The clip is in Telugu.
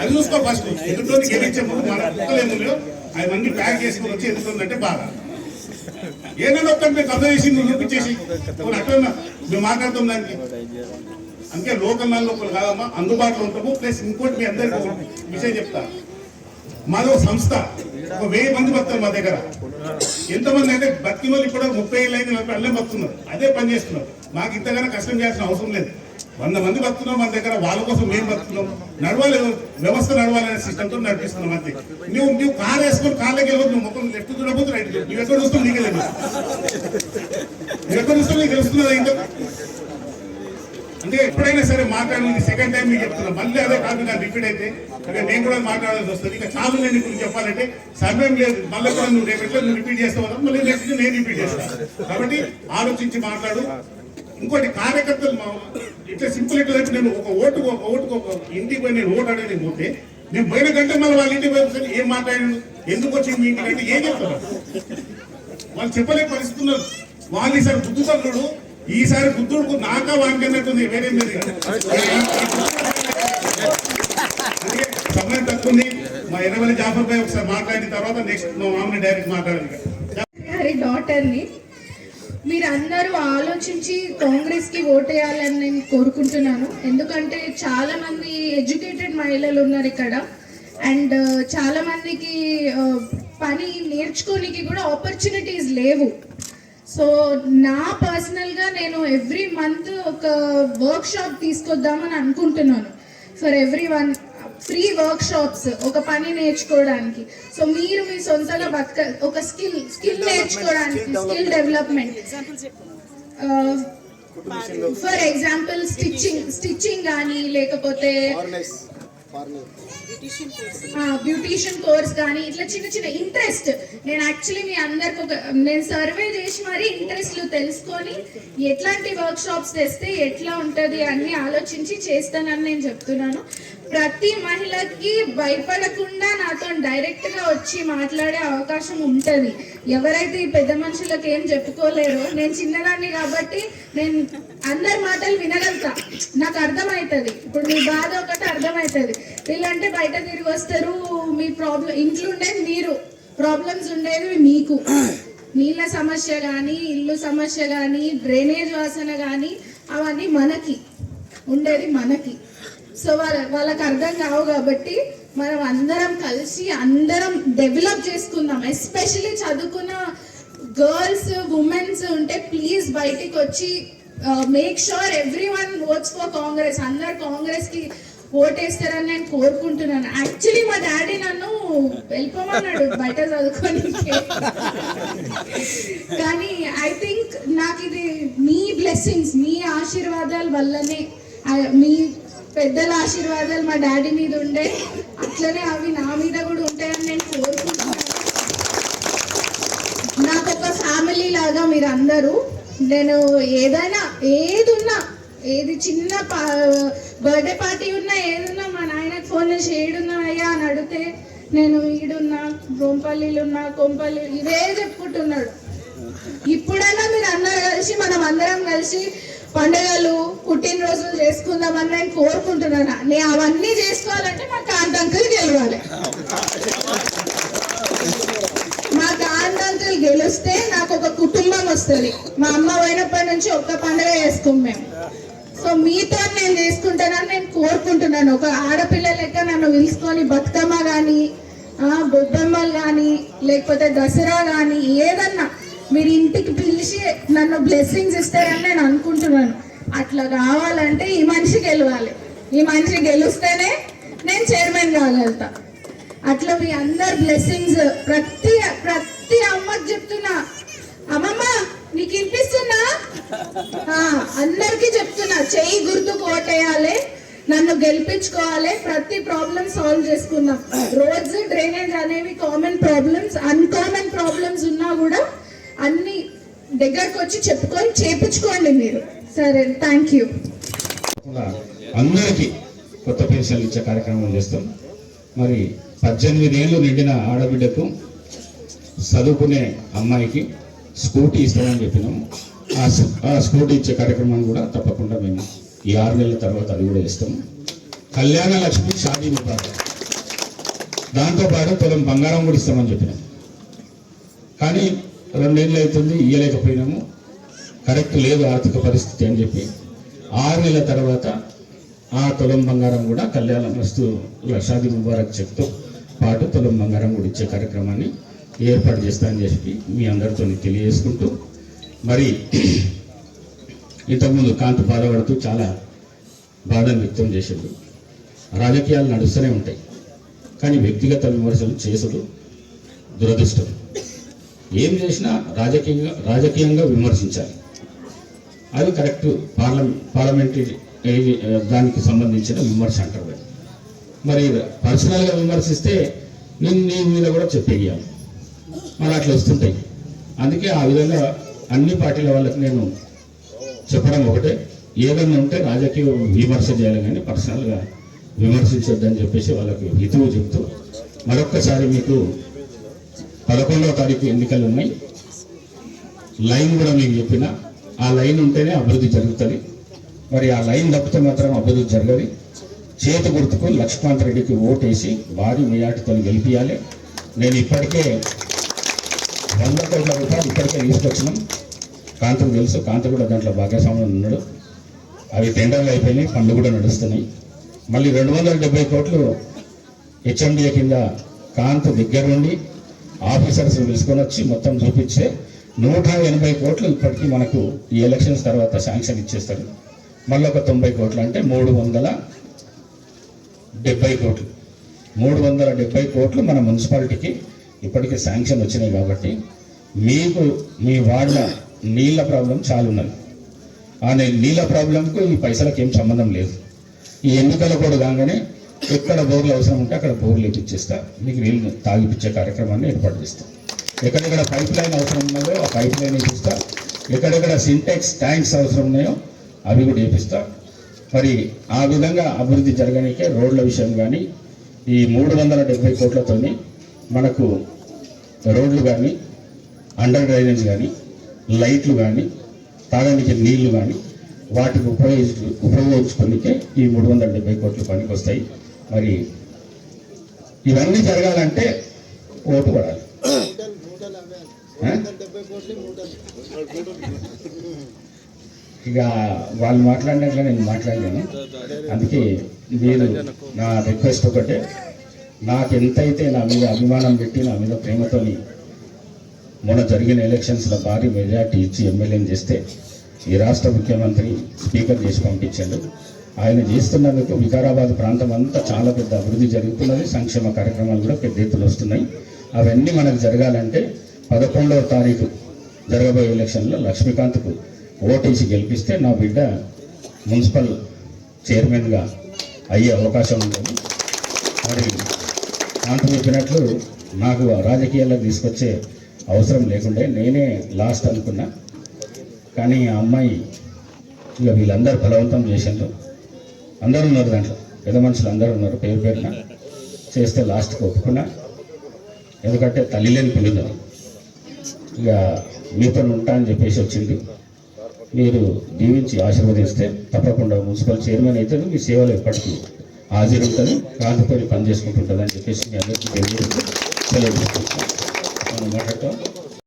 అది చూసుకో ఫస్ట్ ఎదుటి గెలిచే ముందు మన కుక్కలేములు అవన్నీ ప్యాక్ చేసుకుని వచ్చి ఎదుగుతుందంటే బాగా ఏదైనా ఒక్కటి మీరు కథ చేసి నువ్వు చూపించేసి. నువ్వు అట్లా మేము మాట్లాడుతాం దానికి. అందుకే లోకల్ నాలుగు లోకల్ కాదమ్మా అందుబాటులో ఉంటాము. ప్లస్ ఇంకోటి మీ అందరికీ ఒక విషయం చెప్తా. మాది ఒక సంస్థ. ఒక వెయ్యి మంది బతున్నారు మా దగ్గర. ఎంతమంది అంటే బతికిన వాళ్ళు ఇప్పుడు ముప్పై ఏళ్ళు అయింది అల్లే బతున్నారు అదే పని చేస్తున్నారు. మాకు ఇంతగానో కష్టం చేయాల్సిన అవసరం లేదు. వంద మంది బతున్నాం మన దగ్గర వాళ్ళ కోసం మేము బతున్నాం నడవాలి వ్యవస్థ నడవాలనే సిస్టమ్తో నడిపిస్తున్నాం అంతే. నువ్వు నువ్వు కార్ వేసుకొని కార్లోకి వెళ్ళి నువ్వు ముఖం లెఫ్ట్ చూడబోతు రైట్ నువ్వు ఎక్కడ చూస్తావు నీకే లేదు నువ్వు ఎక్కడ చూస్తావు నీకు తెలుస్తున్నదా ఇంకా అంటే ఎప్పుడైనా సరే మాట్లాడింది సెకండ్ టైం మీకు చెప్తున్నా. మళ్ళీ అదే కాదు నాకు రిపీట్ అయితే. అంటే నేను కూడా మాట్లాడాల్సి వస్తుంది. ఇంకా చాలు నేను ఇప్పుడు చెప్పాలంటే సమయం లేదు. మళ్ళీ కూడా నువ్వు రేపు ఎట్లా నువ్వు రిపీట్ చేస్తావు మళ్ళీ నెక్స్ట్ నేను రిపీట్ చేస్తాను కాబట్టి ఆలోచించి మాట్లాడు. ఇంకోటి కార్యకర్తలు మా ఇట్లా సింపుల్ ఇట్లా నేను ఒక ఓటుకు ఒక ఓటుకు ఒక ఇంటికి పోయి నేను ఓటు అడగని పోతే నేను పోయిన గంట మళ్ళీ వాళ్ళ ఇంటికి పోయి ఏం మాట్లాడాను ఎందుకు వచ్చింది మీ ఇంటికి అంటే ఏం చెప్తారు? వాళ్ళు చెప్పలే పరిస్థితి ఉన్నారు వాళ్ళు ఈసారి బుద్ధుడు ఈసారి బుద్ధుడుకు నాక వాంకన్నట్టుంది వేరే మీద. సమయం తక్కువ ఉంది. మా ఎనవల్లి జాఫర్ పై ఒకసారి మాట్లాడిన తర్వాత నెక్స్ట్ మా మామని డైరెక్ట్ మాట్లాడాలి. డాటర్ని మీరందరూ ఆలోచించి కాంగ్రెస్కి ఓటేయాలని నేను కోరుకుంటున్నాను. ఎందుకంటే చాలా మంది ఎడ్యుకేటెడ్ మహిళలు ఉన్నారు ఇక్కడ. అండ్ చాలా మందికి పని నేర్చుకోనికి కూడా ఆపర్చునిటీస్ లేవు. సో నా పర్సనల్గా నేను ఎవ్రీ మంత్ ఒక వర్క్ షాప్ తీసుకొద్దామని అనుకుంటున్నాను. For everyone free workshops ఒక పని నేర్చుకోవడానికి. సో మీరు మీ సొంతంగా బతక ఒక స్కిల్ స్కిల్ నేర్చుకోవడానికి skill development. For example stitching stitching కానీ లేకపోతే బ్యూటీషియన్ కోర్స్ కానీ ఇట్లా చిన్న చిన్న ఇంట్రెస్ట్. నేను యాక్చువల్లీ మీ అందరికి ఒక నేను సర్వే చేసి మరి ఇంట్రెస్ట్లు తెలుసుకొని ఎట్లాంటి వర్క్ షాప్స్ తెస్తే ఎట్లా ఉంటుంది అన్ని ఆలోచించి చేస్తానని నేను చెప్తున్నాను. ప్రతి మహిళకి భయపడకుండా నాతో డైరెక్ట్గా వచ్చి మాట్లాడే అవకాశం ఉంటది. ఎవరైతే ఈ పెద్ద మనుషులకు ఏం చెప్పుకోలేరో నేను చిన్నదాన్ని కాబట్టి నేను అందరి మాటలు వినగలుగుతా. నాకు అర్థమవుతుంది ఇప్పుడు మీ బాధ ఒకటి అర్థమవుతుంది వీళ్ళంటే బయట తిరిగి వస్తారు మీ ప్రాబ్లం ఇంట్లో ఉండేది మీరు. ప్రాబ్లమ్స్ ఉండేది మీకు. నీళ్ళ సమస్య కానీ ఇల్లు సమస్య కానీ డ్రైనేజ్ వాసన కానీ అవన్నీ మనకి. ఉండేది మనకి. సో వాళ్ళ వాళ్ళకి అర్థం కావు కాబట్టి మనం అందరం కలిసి అందరం డెవలప్ చేసుకుందాం. ఎస్పెషలీ చదువుకున్న గర్ల్స్ ఉమెన్స్ ఉంటే ప్లీజ్ బయటికి వచ్చి make sure everyone votes for Congress అందరు కాంగ్రెస్కి ఓటేస్తారని నేను కోరుకుంటున్నాను. యాక్చువల్లీ మా డాడీ నన్ను వెళ్ళిపోమన్నాడు బయట చదువుకొని కానీ ఐ థింక్ నాకు ఇది మీ బ్లెస్సింగ్స్ మీ ఆశీర్వాదాల వల్లనే మీ పెద్దల ఆశీర్వాదాలు మా డాడీ మీద ఉండే. అట్లనే అవి నా మీద కూడా ఉంటాయని నేను కోరుకుంటున్నాను. నాకు ఒక ఫ్యామిలీ లాగా మీరు అందరూ నేను ఏదైనా ఏది ఉన్నా ఏది చిన్న బర్త్డే పార్టీ ఉన్నా ఏదున్నా మా నాయనకు ఫోన్ చేసి ఏడున్నా అయ్యా అని అడిగితే నేను ఈడున్నా రోంపల్లిలు ఉన్నా కొంపల్లి ఇవే చెప్పుకుంటున్నాడు. ఇప్పుడైనా మీరు అందరు కలిసి మనం అందరం కలిసి పండుగలు పుట్టినరోజులు చేసుకుందామని నేను కోరుకుంటున్నాను. నేను అవన్నీ చేసుకోవాలంటే మా కాంతంకులు గెలవాలి. మా కాంతంకులు గెలిస్తే నాకు ఒక కుటుంబం వస్తుంది. మా అమ్మ పోయినప్పటి నుంచి ఒక్క పండుగ చేసుకుం మేము. సో మీతో నేను చేసుకుంటానని నేను కోరుకుంటున్నాను. ఒక ఆడపిల్ల లెక్క నన్ను పిలుచుకొని బతుకమ్మ కానీ బొబ్బమ్మలు కానీ లేకపోతే దసరా కానీ ఏదన్నా మీరు ఇంటికి పిలిచి నన్ను బ్లెస్సింగ్స్ ఇస్తారని నేను అనుకుంటున్నాను. అట్లా కావాలంటే ఈ మనిషి గెలవాలి. ఈ మనిషి గెలుస్తేనే నేను చైర్మన్ కాగలుగుతా అట్లా మీ అందరు బ్లెస్సింగ్స్ ప్రతి ప్రతి అమ్మకి చెప్తున్నా. అమ్మమ్మ నీకు వినిపిస్తున్నా అందరికీ చెప్తున్నా. చెయ్యి గుర్తు కోటేయాలి. నన్ను గెలిపించుకోవాలి. ప్రతి ప్రాబ్లం సాల్వ్ చేసుకుందాం. రోడ్స్ డ్రైనేజ్ అనేవి కామన్ ప్రాబ్లమ్స్ అన్కామన్ ప్రాబ్లమ్స్ ఉన్నా కూడా అన్ని దగ్గరకు వచ్చి చెప్పుకొని చేపించుకోండి మీరు. సరే థ్యాంక్ యూ అందరికీ కొత్త పెన్షన్లు ఇచ్చే కార్యక్రమం చేస్తాం. మరి పద్దెనిమిది ఏళ్ళు నిండిన ఆడబిడ్డకు చదువుకునే అమ్మాయికి స్కూటీ ఇస్తామని చెప్పినాం. ఆ స్కూటీ ఇచ్చే కార్యక్రమం కూడా తప్పకుండా మేము ఈ ఆరు నెలల తర్వాత అది కూడా ఇస్తాం కళ్యాణ లక్ష్మి షాదీ విభాగం దాంతోపాటు పొలం బంగారం కూడా ఇస్తామని చెప్పినాం. కానీ రెండేళ్ళు అవుతుంది ఇయ్యలేకపోయినాము. కరెక్ట్ లేదు ఆర్థిక పరిస్థితి అని చెప్పి. ఆరు నెలల తర్వాత ఆ తులం బంగారం కూడా కళ్యాణ మస్తు షాదీ ముబారక్ చెప్తూ పాటు తులం బంగారం కూడా ఇచ్చే కార్యక్రమాన్ని ఏర్పాటు చేస్తానని చెప్పి మీ అందరితో తెలియజేసుకుంటూ మరి ఇంతకుముందు కాంతి బాధపడుతూ చాలా బాధను వ్యక్తం చేసిండు. రాజకీయాలు నడుస్తూనే ఉంటాయి కానీ వ్యక్తిగత విమర్శలు చేసుడు దురదృష్టం. ఏం చేసినా రాజకీయంగా రాజకీయంగా విమర్శించాలి. అది కరెక్ట్ పార్లమెంట్ పార్లమెంటరీ దానికి సంబంధించిన విమర్శ అంటారు మరి పర్సనల్గా విమర్శిస్తే నేను నీ మీద కూడా చెప్పేయాలి. మరి అట్లా వస్తుంటాయి. అందుకే ఆ విధంగా అన్ని పార్టీల వాళ్ళకి నేను చెప్పడం ఒకటే. ఏదన్నా ఉంటే రాజకీయ విమర్శ చేయాలి కానీ పర్సనల్గా విమర్శించొద్దని చెప్పేసి వాళ్ళకి హితువు చెప్తూ మరొక్కసారి మీకు పదకొండవ తారీఖు ఎన్నికలు ఉన్నాయి. లైన్ కూడా మీకు చెప్పిన. ఆ లైన్ ఉంటేనే అభివృద్ధి జరుగుతుంది. మరి ఆ లైన్ తప్పితే మాత్రం అభివృద్ధి జరగదు. చేతి గుర్తుకు లక్ష్మణ్ రెడ్డికి ఓటేసి భారీ మెజార్టీతో గెలిపించాలి నేను ఇప్పటికే వంద కోట్ల రూపాయలు ఇప్పటికే తీసుకొచ్చినాం. కాంతకు తెలుసు. కాంత కూడా దాంట్లో భాగస్వామ్యం ఉన్నాడు. అవి టెండర్లు అయిపోయినాయి. పనులు కూడా నడుస్తున్నాయి. మళ్ళీ రెండు వందల డెబ్బై కోట్లు హెచ్ఎండిఏ కింద కాంత దగ్గరుండి ఆఫీసర్స్ తీసుకొని వచ్చి మొత్తం చూపించే నూట ఎనభై కోట్లు ఇప్పటికీ మనకు ఈ ఎలక్షన్స్ తర్వాత శాంక్షన్ ఇచ్చేస్తారు. మళ్ళీ ఒక తొంభై కోట్లు అంటే మూడు వందల డెబ్బై కోట్లు. మూడు వందల డెబ్బై కోట్లు మన మున్సిపాలిటీకి ఇప్పటికీ శాంక్షన్ వచ్చినాయి కాబట్టి మీకు మీ వాడిన నీళ్ళ ప్రాబ్లం చాలా ఉన్నది. ఆ నీళ్ళ ప్రాబ్లంకు ఈ పైసలకు ఏం సంబంధం లేదు. ఈ ఎన్నికల కూడా కాగానే ఎక్కడ బోర్లు అవసరం ఉంటే అక్కడ బోర్లు ఇప్పించేస్తారు మీకు నీళ్ళు తాగిపించే కార్యక్రమాన్ని ఏర్పాటు చేస్తారు ఎక్కడెక్కడ పైప్ లైన్ అవసరం ఉన్నాయో ఆ పైప్ లైన్ ఇప్పిస్తారు ఎక్కడెక్కడ సింటెక్స్ ట్యాంక్స్ అవసరం ఉన్నాయో అవి కూడా ఇప్పిస్తారు మరి ఆ విధంగా అభివృద్ధి జరగడానికే రోడ్ల విషయం కానీ ఈ మూడు వందల డెబ్బై కోట్లతోని మనకు రోడ్లు కానీ అండర్ డ్రైనేజ్ కానీ లైట్లు కానీ తాగడానికి నీళ్ళు కానీ వాటికి ఉపయోగించు ఉపయోగించుకునికే ఈ మూడు వందల డెబ్బై కోట్లు పనికి వస్తాయి మరి ఇవన్నీ జరగాలంటే ఓటు పడాలి? ఇక వాళ్ళు మాట్లాడినట్లే నేను మాట్లాడలేను. అందుకే మీరు నా రిక్వెస్ట్ ఒకటే నాకు ఎంతైతే నా మీద అభిమానం పెట్టి నా మీద ప్రేమతోని మొన్న జరిగిన ఎలక్షన్స్లో భారీ మెజార్టీ ఇచ్చి ఎమ్మెల్యేని చేస్తే ఈ రాష్ట్ర ముఖ్యమంత్రి స్పీకర్ చేసి పంపించాడు. ఆయన చేస్తున్నందుకు వికారాబాద్ ప్రాంతం అంతా చాలా పెద్ద అభివృద్ధి జరుగుతున్నది. సంక్షేమ కార్యక్రమాలు కూడా పెద్ద ఎత్తున వస్తున్నాయి. అవన్నీ మనకు జరగాలంటే పదకొండవ తారీఖు జరగబోయే ఎలక్షన్లో లక్ష్మీకాంత్కు ఓటేసి గెలిపిస్తే నా బిడ్డ మున్సిపల్ చైర్మన్గా అయ్యే అవకాశం ఉంటుంది. మరి నాకు చెప్పినట్లు నాకు రాజకీయాల్లో తీసుకొచ్చే అవసరం లేకుండే నేనే లాస్ట్ అనుకున్నా. కానీ ఆ అమ్మాయి ఇక వీళ్ళందరూ బలవంతం చేసిండ్రు. అందరూ ఉన్నారు దాంట్లో. పెద్ద మనుషులు అందరూ ఉన్నారు పేరు పేరున. చేస్తే లాస్ట్కి ఒప్పుకున్నా. ఎందుకంటే తల్లి లేని పిల్లలు ఇక మీతో ఉంటా అని చెప్పేసి వచ్చింది. మీరు దీవించి ఆశీర్వదిస్తే తప్పకుండా మున్సిపల్ చైర్మన్ అయితే మీ సేవలు ఎప్పటికీ హాజరు ఉంటుంది కాంతితో పని చేసుకుంటుంటుంది అని చెప్పేసి మీ అందరికీ తెలియజేస్తూ సెలవు తీసుకుంటున్నాను. మనం మాట్లాడతాం.